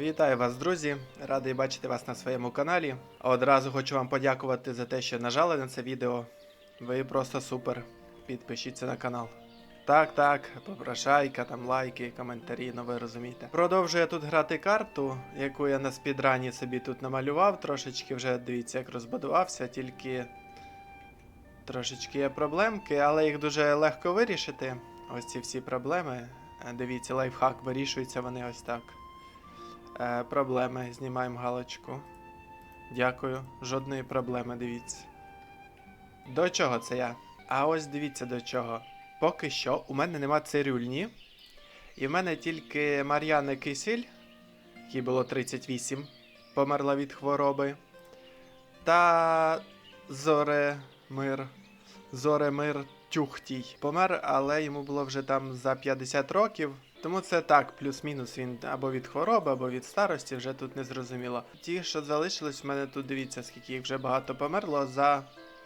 Вітаю вас, друзі! Радий бачити вас на своєму каналі. Одразу хочу вам подякувати за те, що нажали на це відео. Ви просто супер. Підпишіться на канал. Так, так, попрошайка, там лайки, коментарі, ну ви розумієте. Продовжую я тут грати карту, яку я на спідрані собі тут намалював. Трошечки вже дивіться, як розбудувався, тільки трошечки є проблемки, але їх дуже легко вирішити. Ось ці всі проблеми. Дивіться, лайфхак, вирішуються вони ось так. Е, проблеми. Знімаємо галочку. Дякую. Жодної проблеми, дивіться. До чого це я? А ось дивіться до чого. Поки що у мене нема цирюльні. І в мене тільки Мар'яна Кисіль, їй було 38, померла від хвороби. Та Зоремир. Зоремир Тюхтій. Помер, але йому було вже там за 50 років. Тому це так, плюс-мінус він або від хвороби, або від старості, вже тут не зрозуміло. Ті, що залишились, в мене тут дивіться, скільки їх вже багато померло за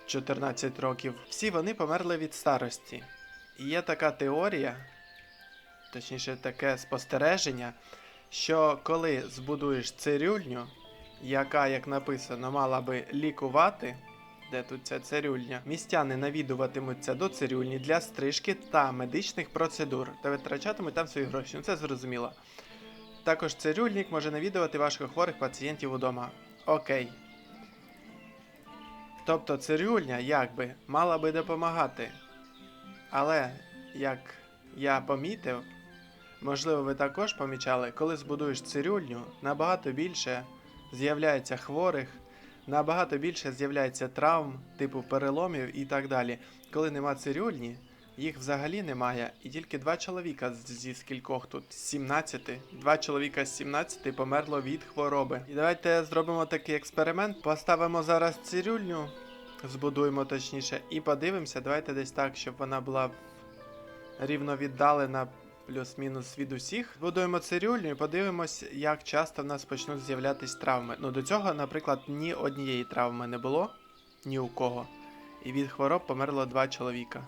14 років. Всі вони померли від старості. І є така теорія, точніше, таке спостереження, що коли збудуєш цирюльню, яка, як написано, мала би лікувати, де тут ця цирюльня, містяни навідуватимуться до цирюльні для стрижки та медичних процедур та витрачатимуть там свої гроші. Ну це зрозуміло. Також цирюльник може навідувати важкохворих пацієнтів удома. Окей. Тобто цирюльня якби мала би допомагати. Але, як я помітив, можливо, ви також помічали, коли збудуєш цирюльню, набагато більше з'являється хворих, набагато більше з'являється травм, типу переломів і так далі. Коли нема цирюльні, їх взагалі немає, і тільки два чоловіка зі скількох тут, з 17, два чоловіка з 17 померло від хвороби. І давайте зробимо такий експеримент. Поставимо зараз цирюльню, збудуємо точніше, і подивимося. Давайте десь так, щоб вона була рівно віддалена плюс-мінус від усіх. Будуємо цирюльню і подивимось, як часто в нас почнуть з'являтись травми. Ну до цього, наприклад, ні однієї травми не було, ні у кого. І від хвороб померло два чоловіка.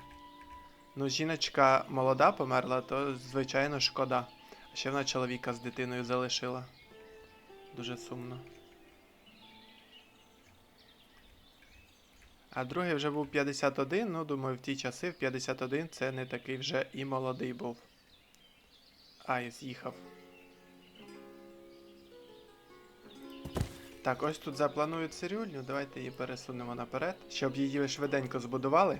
Ну, жіночка молода померла, то звичайно шкода. Ще вона чоловіка з дитиною залишила. Дуже сумно. А другий вже був 51, ну думаю, в ті часи в 51 це не такий вже і молодий був. Ай, з'їхав. Так, ось тут запланую цирюльню, давайте її пересунемо наперед, щоб її швиденько збудували.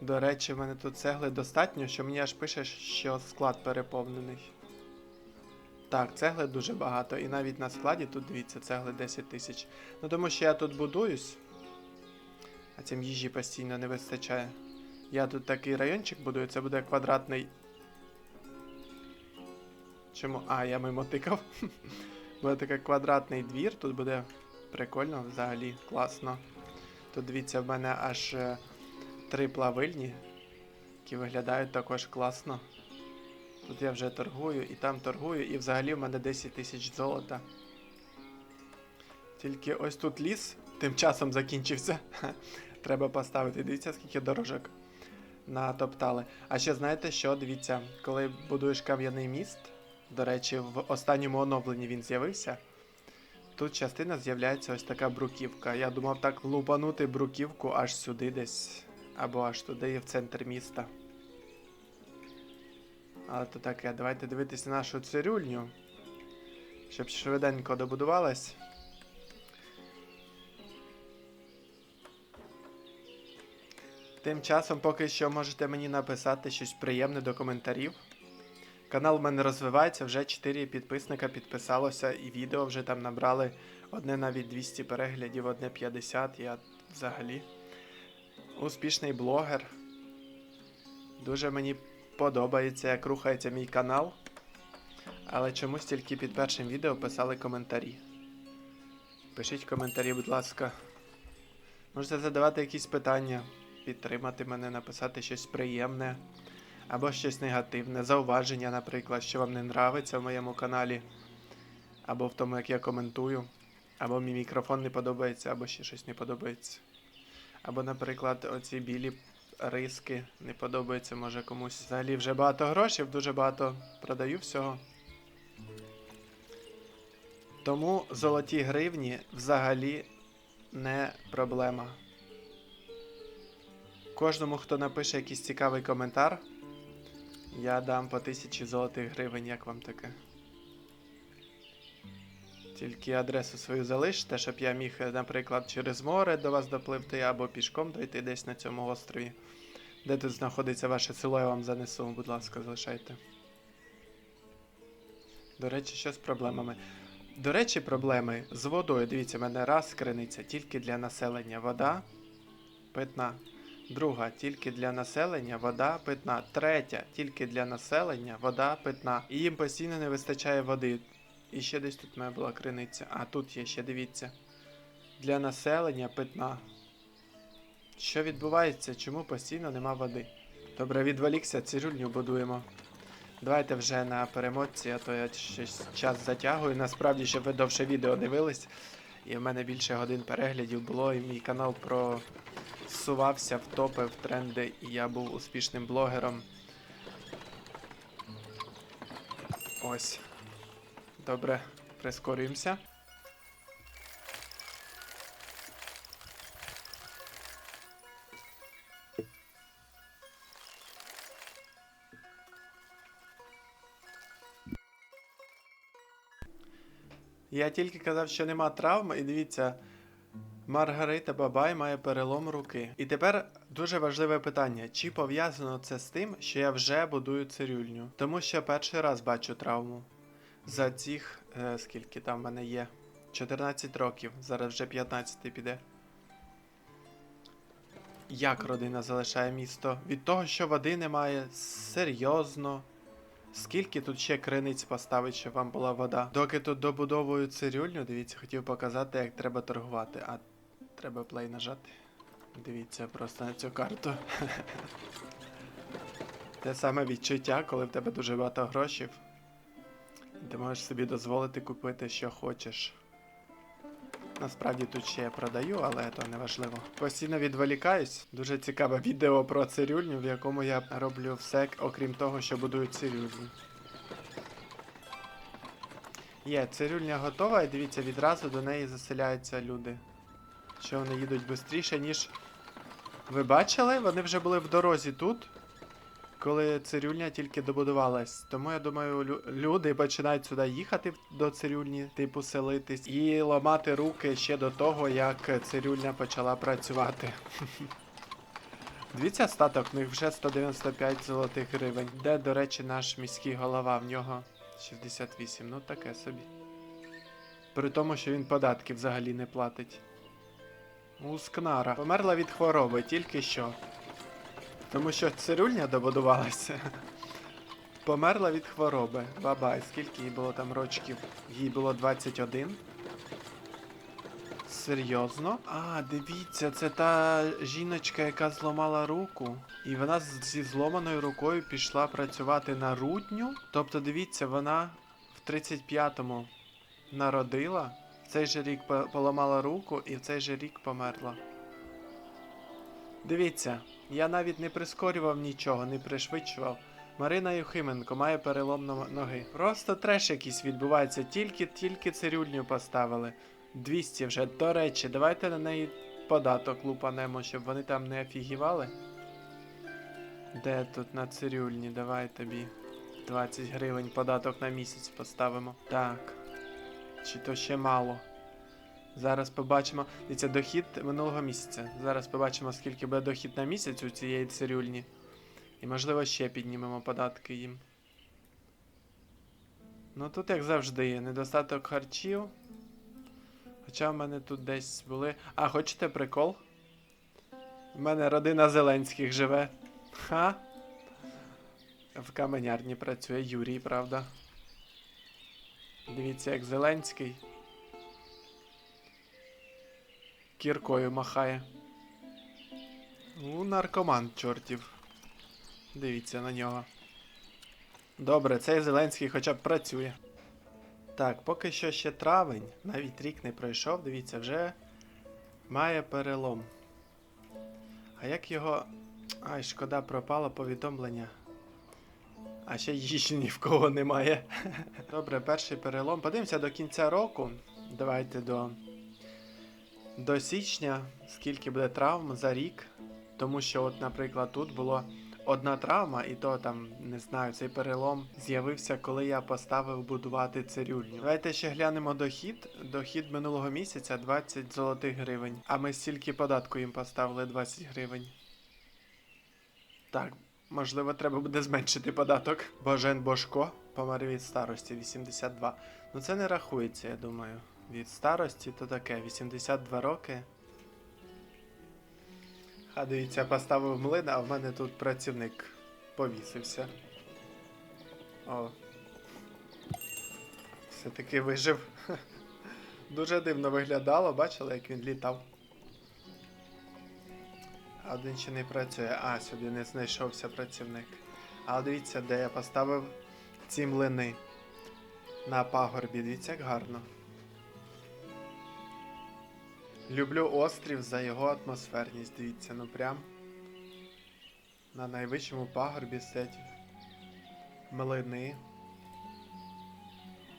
До речі, в мене тут цегли достатньо, що мені аж пише, що склад переповнений. Так, цегли дуже багато, і навіть на складі тут дивіться, цегли 10 тисяч. Ну тому що я тут будуюсь, а цим їжі постійно не вистачає. Я тут такий райончик будую, це буде квадратний. Чому? А, я мимо тикав. буде такий квадратний двір, тут буде прикольно взагалі, класно. Тут дивіться, в мене аж е, три плавильні, які виглядають також класно. Тут я вже торгую і там торгую, і взагалі в мене 10 тисяч золота. Тільки ось тут ліс тим часом закінчився. Треба поставити. Дивіться, скільки дорожок натоптали. А ще знаєте що? Дивіться, коли будуєш кам'яний міст, до речі, в останньому оновленні він з'явився. Тут частина з'являється ось така бруківка. Я думав так лупанути бруківку аж сюди десь. Або аж туди в центр міста. Але то таке, давайте дивитися нашу цирюльню. Щоб швиденько добудувалась. Тим часом поки що можете мені написати щось приємне до коментарів. Канал в мене розвивається, вже 4 підписника підписалося, і відео вже там набрали одне навіть 200 переглядів, одне 50. Я взагалі успішний блогер. Дуже мені подобається, як рухається мій канал. Але чомусь тільки під першим відео писали коментарі. Пишіть коментарі, будь ласка. Можете задавати якісь питання, підтримати мене, написати щось приємне або щось негативне, зауваження, наприклад, що вам не нравиться в моєму каналі, або в тому, як я коментую, або мій мікрофон не подобається, або ще щось не подобається. Або, наприклад, оці білі риски не подобаються, може комусь. Взагалі вже багато грошей, дуже багато продаю всього. Тому золоті гривні взагалі не проблема. Кожному, хто напише якийсь цікавий коментар, я дам по тисячі золотих гривень, як вам таке. Тільки адресу свою залиште, щоб я міг, наприклад, через море до вас допливти або пішком дойти десь на цьому острові. Де тут знаходиться ваше село, я вам занесу, будь ласка, залишайте. До речі, що з проблемами? До речі, проблеми з водою. Дивіться, мене раз криниця тільки для населення вода питна. Друга тільки для населення вода питна. Третя тільки для населення вода питна. І їм постійно не вистачає води. І ще десь тут мене була криниця. А тут є ще, дивіться. Для населення питна. Що відбувається? Чому постійно нема води? Добре, відволікся, цирюльню будуємо. Давайте вже на перемотці, а то я щось час затягую. Насправді, щоб ви довше відео дивились. І в мене більше годин переглядів було, і мій канал просувався в топи, в тренди, і я був успішним блогером. Ось. Добре, прискорюємося. Я тільки казав, що нема травм, і дивіться, Маргарита Бабай має перелом руки. І тепер дуже важливе питання: чи пов'язано це з тим, що я вже будую цирюльню? Тому що перший раз бачу травму. За цих, е, скільки там в мене є? 14 років, зараз вже 15 піде. Як родина залишає місто? Від того, що води немає, серйозно. Скільки тут ще криниць поставить, щоб вам була вода? Доки тут добудовую цирюльню, дивіться, хотів показати, як треба торгувати. А треба плей нажати. Дивіться просто на цю карту. Те саме відчуття, коли в тебе дуже багато грошей. І ти можеш собі дозволити купити, що хочеш. Насправді тут ще я продаю, але то не важливо. Постійно відволікаюсь. Дуже цікаве відео про цирюльню, в якому я роблю все, окрім того, що будую цирюльню. Є, цирюльня готова, і дивіться, відразу до неї заселяються люди. Що вони їдуть швидше, ніж. Ви бачили? Вони вже були в дорозі тут, коли цирюльня тільки добудувалась. Тому я думаю, лю- люди починають сюди їхати до цирюльні, типу селитись, і ламати руки ще до того, як цирюльня почала працювати. Дивіться, статок, в них вже 195 золотих гривень. Де, до речі, наш міський голова, в нього 68, ну таке собі. При тому, що він податки взагалі не платить. Ускнара. Померла від хвороби, тільки що. Тому що цирюльня добудувалася. Померла від хвороби. Бабай, скільки їй було там рочків? Їй було 21. Серйозно? А, дивіться, це та жіночка, яка зламала руку. І вона зі зломаною рукою пішла працювати на рудню. Тобто, дивіться, вона в 35-му народила, цей же рік поламала руку і в цей же рік померла. Дивіться, я навіть не прискорював нічого, не пришвидшував. Марина Юхименко має перелом ноги. Просто треш якийсь відбувається, тільки тільки цирюльню поставили. 200 вже. До речі, давайте на неї податок лупанемо, щоб вони там не офігівали. Де тут на цирюльні? Давай тобі 20 гривень податок на місяць поставимо. Так. Чи то ще мало? Зараз побачимо. Дивіться, дохід минулого місяця. Зараз побачимо, скільки буде дохід на місяць у цієї цирюльні. І можливо ще піднімемо податки їм. Ну тут, як завжди, є недостаток харчів. Хоча в мене тут десь були. А, хочете прикол? У мене родина Зеленських живе. Ха? В каменярні працює Юрій, правда. Дивіться, як Зеленський. Кіркою махає. У наркоман чортів. Дивіться на нього. Добре, цей Зеленський хоча б працює. Так, поки що ще травень, навіть рік не пройшов, дивіться, вже має перелом. А як його. Ай, шкода, пропало повідомлення. А ще їжі ні в кого немає. Добре, перший перелом. Подивимося до кінця року. Давайте до, до січня, скільки буде травм за рік. Тому що, от, наприклад, тут було одна травма, і то там, не знаю, цей перелом з'явився, коли я поставив будувати цирюльню. Давайте ще глянемо дохід. Дохід минулого місяця 20 золотих гривень. А ми стільки податку їм поставили 20 гривень. Так, можливо, треба буде зменшити податок. Божен Бошко помер від старості 82. Ну це не рахується, я думаю. Від старості то таке, 82 роки. А дивіться, поставив млин, а в мене тут працівник повісився. О. Все-таки вижив. Дуже дивно виглядало, бачили, як він літав. Один ще не працює. А, сюди не знайшовся працівник. А дивіться, де я поставив ці млини. На пагорбі, дивіться, як гарно. Люблю острів за його атмосферність, дивіться, ну прям. На найвищому пагорбі сидять млини,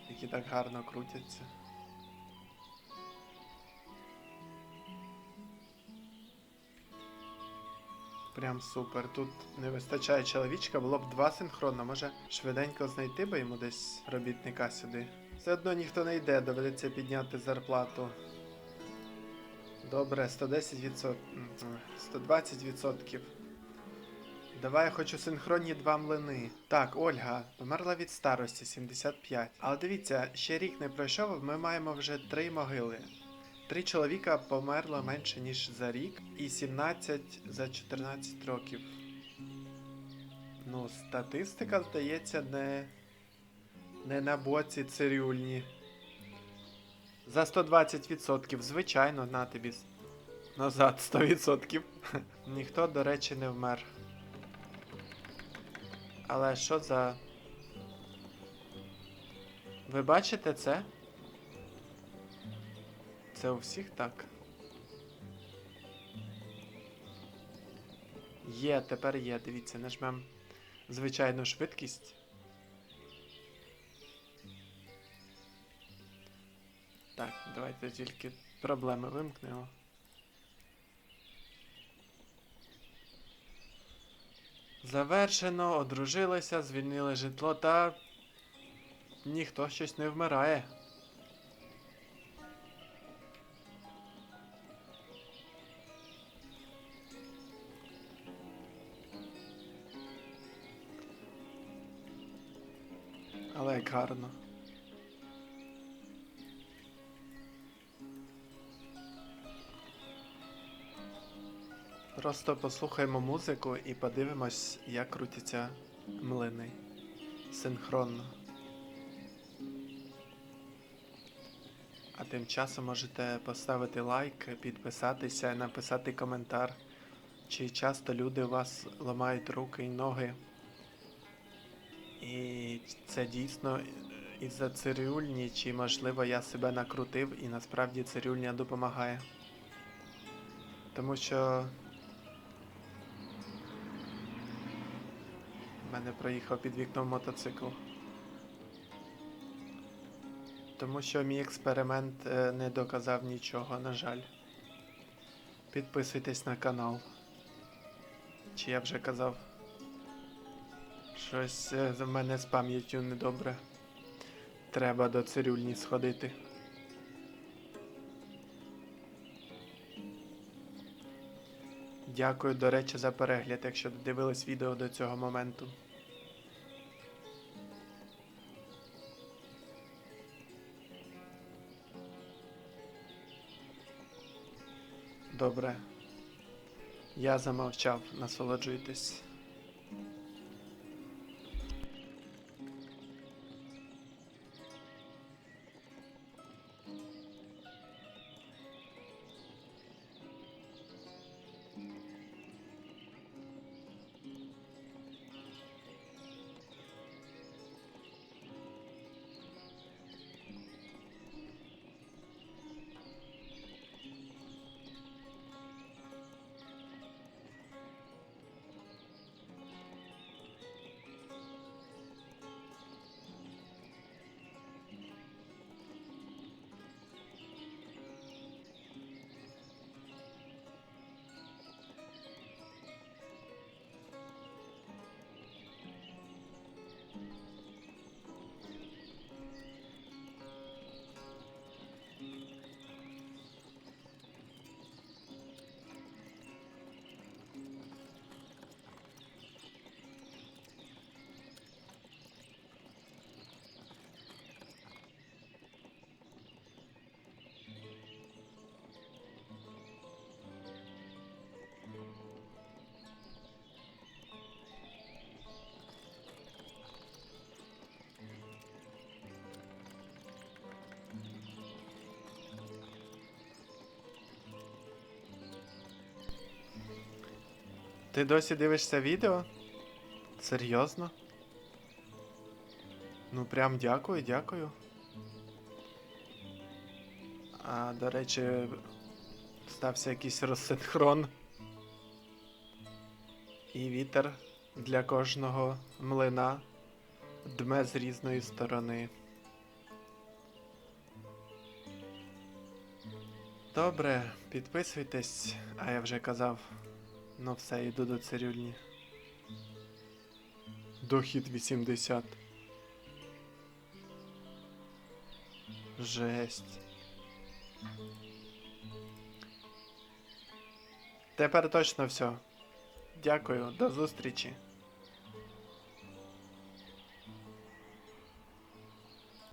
які так гарно крутяться. Прям супер. Тут не вистачає чоловічка, було б два синхронно. Може швиденько знайти би йому десь робітника сюди. Все одно ніхто не йде, доведеться підняти зарплату. Добре, 110%. м, 120%. Давай я хочу синхронні два млини. Так, Ольга, померла від старості 75. Але дивіться, ще рік не пройшов, ми маємо вже три могили. Три чоловіка померло менше, ніж за рік, і 17 за 14 років. Ну, статистика, здається, не, не на боці цирюльні. За 120%, звичайно, на тобі. Назад 100%. Ніхто, до речі, не вмер. Але що за. Ви бачите це? Це у всіх так. Є, тепер є, дивіться, нажмем звичайну швидкість. Так, давайте тільки проблеми вимкнемо. Завершено, одружилися, звільнили житло та ніхто щось не вмирає. Гарно. Просто послухаємо музику і подивимось, як крутяться млини. Синхронно. А тим часом можете поставити лайк, підписатися, написати коментар. Чи часто люди у вас ламають руки і ноги. І це дійсно із-за цирюльні, чи можливо я себе накрутив і насправді цирюльня допомагає. Тому що в мене проїхав під вікном мотоцикл. Тому що мій експеримент е, не доказав нічого, на жаль. Підписуйтесь на канал. Чи я вже казав? Щось е, в мене з пам'яттю недобре. Треба до цирюльні сходити. Дякую, до речі, за перегляд, якщо додивились відео до цього моменту. Добре. Я замовчав, насолоджуйтесь. Ти досі дивишся відео? Серйозно? Ну прям дякую, дякую. А, до речі, стався якийсь розсинхрон. І вітер для кожного млина дме з різної сторони. Добре, підписуйтесь, а я вже казав. Ну все, йду до цирюльні. Дохід 80. Жесть. Тепер точно все. Дякую, до зустрічі.